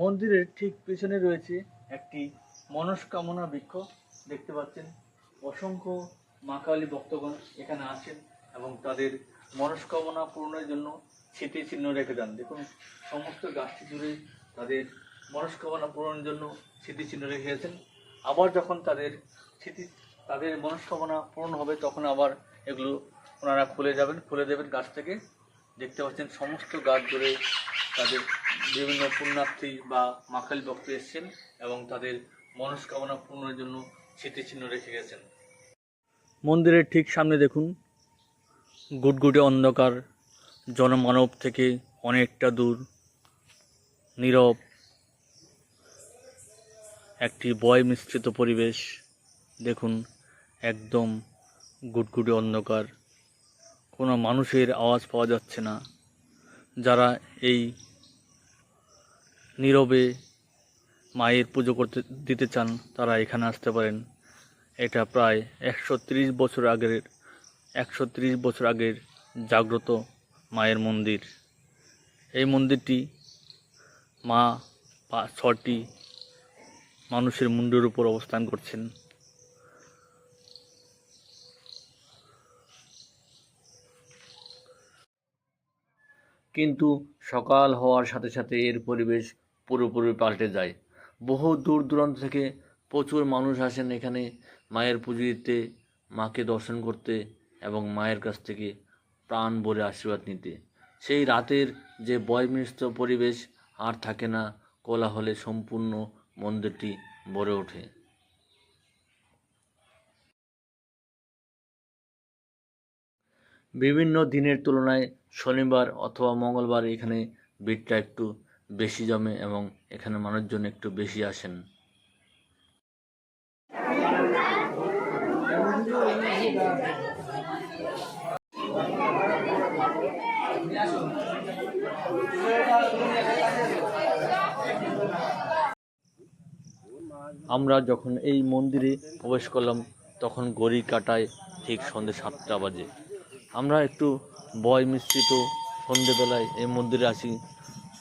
মন্দিরের ঠিক পেছনে রয়েছে একটি মনস্কামনা বৃক্ষ। দেখতে পাচ্ছেন, অসংখ্য মা কালী ভক্তগণ এখানে আসেন এবং তাদের মনস্কামনা পূরণের জন্য স্মৃতি চিহ্ন রেখে দেন দেখুন, সমস্ত গাছটি জুড়ে তাদের মনস্কামনা পূরণের জন্য স্মৃতি চিহ্ন রেখে গেছেন। আবার যখন তাদের স্মৃতি তাদের মনস্কামনা পূরণ হবে, তখন আবার এগুলো ওনারা খুলে যাবেন, খুলে দেবেন গাছ থেকে। দেখতে পাচ্ছেন, সমস্ত গাছ জুড়ে তাদের বিভিন্ন পুণ্যার্থী বা মাখালি ভক্ত এসছেন এবং তাদের মনস্কামনা পূর্ণের জন্য স্মৃতিচিহ্ন রেখে গেছেন। মন্দিরের ঠিক সামনে দেখুন, গুটগুটে অন্ধকার, জনমানব থেকে অনেকটা দূর, নীরব, একটি বয় মিশ্রিত পরিবেশ। দেখুন, একদম গুটগুটে অন্ধকার। কোনো মানুষের আওয়াজ পাওয়া যাচ্ছে না। যারা এই নীরবে মায়ের পুজো করতে দিতে চান, তারা এখানে আসতে পারেন। এটা প্রায় একশো ত্রিশ বছর আগের, একশো ত্রিশ বছর আগের জাগ্রত মায়ের মন্দির। এই মন্দিরটি মা ছটি মানুষের মুন্ডের উপর অবস্থান করছেন। কিন্তু সকাল হওয়ার সাথে সাথে এর পরিবেশ পুরোপুরি পাল্টে যায়। বহু দূর দূরান্ত থেকে প্রচুর মানুষ আসেন এখানে মায়ের পুজো দিতে, মাকে দর্শন করতে এবং মায়ের কাছ থেকে প্রাণ ভরে আশীর্বাদ নিতে। সেই রাতের যে বয়মিষ্ট পরিবেশ আর থাকে না, কোলাহলে সম্পূর্ণ মন্দিরটি ভরে ওঠে। বিভিন্ন দিনের তুলনায় শনিবার অথবা মঙ্গলবার এখানে ভিড়টা একটু বেশি জমে এবং এখানে মানুষজন একটু বেশি আসেন। আমরা যখন এই মন্দিরে প্রবেশ করলাম, তখন গড়ি কাটায় ঠিক সন্ধ্যে সাতটা বাজে। আমরা একটু বয় মিশ্রিত সন্ধেবেলায় এই মন্দিরে আসি।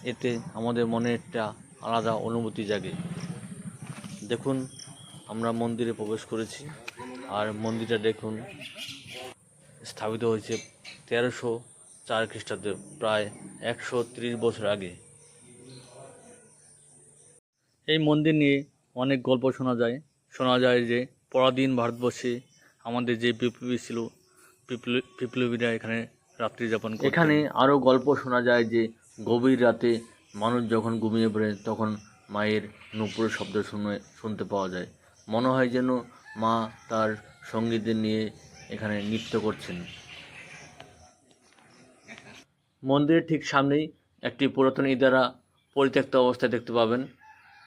এতে আমাদের মনে একটা আলাদা অনুভূতি জাগে। দেখুন, আমরা মন্দিরে প্রবেশ করেছি, আর মন্দিরটা দেখুন, স্থাপিত হয়েছে তেরোশো চার খ্রিস্টাব্দে, প্রায় একশো ত্রিশ বছর আগে। এই মন্দির নিয়ে অনেক গল্প শোনা যায়। শোনা যায় যে, পরাধীন ভারতবর্ষে আমাদের যে বিপ্লবী ছিল বিপ্ল- বিপ্লবীরা এখানে রাত্রি যাপন এখানে আরও গল্প শোনা যায় যে গভীর রাতে মানুষ যখন ঘুমিয়ে পড়ে, তখন মায়ের নুপুরের শব্দ শুনে, শুনতে পাওয়া যায়। মনে হয় যেন মা তার সঙ্গীদের নিয়ে এখানে নৃত্য করছেন। মন্দিরের ঠিক সামনেই একটি পুরাতন ইদারা পরিত্যক্ত অবস্থায় দেখতে পাবেন।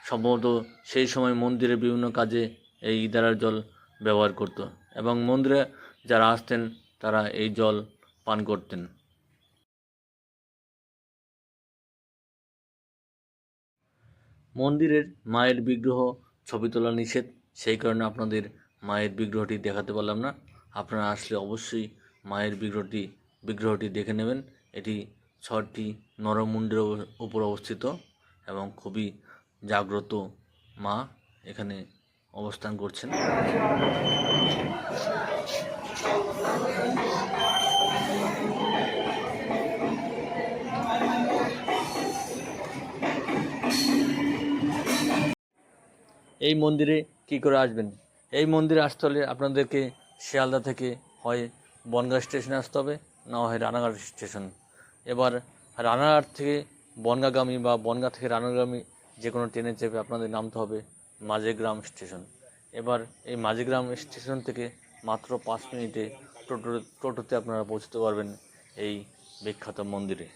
সম্ভবত সেই সময় মন্দিরের বিভিন্ন কাজে এই ইদারার জল ব্যবহার করত এবং মন্দিরে যারা আসতেন, তারা এই জল পান করতেন। মন্দিরের মায়ের বিগ্রহ ছবি তোলা নিষেধ। সেই কারণে আপনাদের মায়ের বিগ্রহটি দেখাতে পারলাম না। আপনারা আসলে অবশ্যই মায়ের বিগ্রহটি বিগ্রহটি দেখে নেবেন। এটি ছটি নরমুণ্ডের উপর অবস্থিত এবং খুবই জাগ্রত মা এখানে অবস্থান করছেন। এই মন্দিরে কি করে আসবেন? এই মন্দিরে আসতে হলে আপনাদেরকে শিয়ালদা থেকে হয় বনগাঁ স্টেশনে আসতে হবে, না হয় রানাঘাট স্টেশন। এবার রানাঘাট থেকে বনগাগামী বা বনগাঁ থেকে রানাগামী যে কোনো ট্রেনে চেপে আপনাদের নামতে হবে মাঝেগ্রাম স্টেশন। এবার এই মাঝেগ্রাম স্টেশন থেকে মাত্র পাঁচ মিনিটে টোটো টোটোতে আপনারা পৌঁছতে পারবেন এই বিখ্যাত মন্দিরে।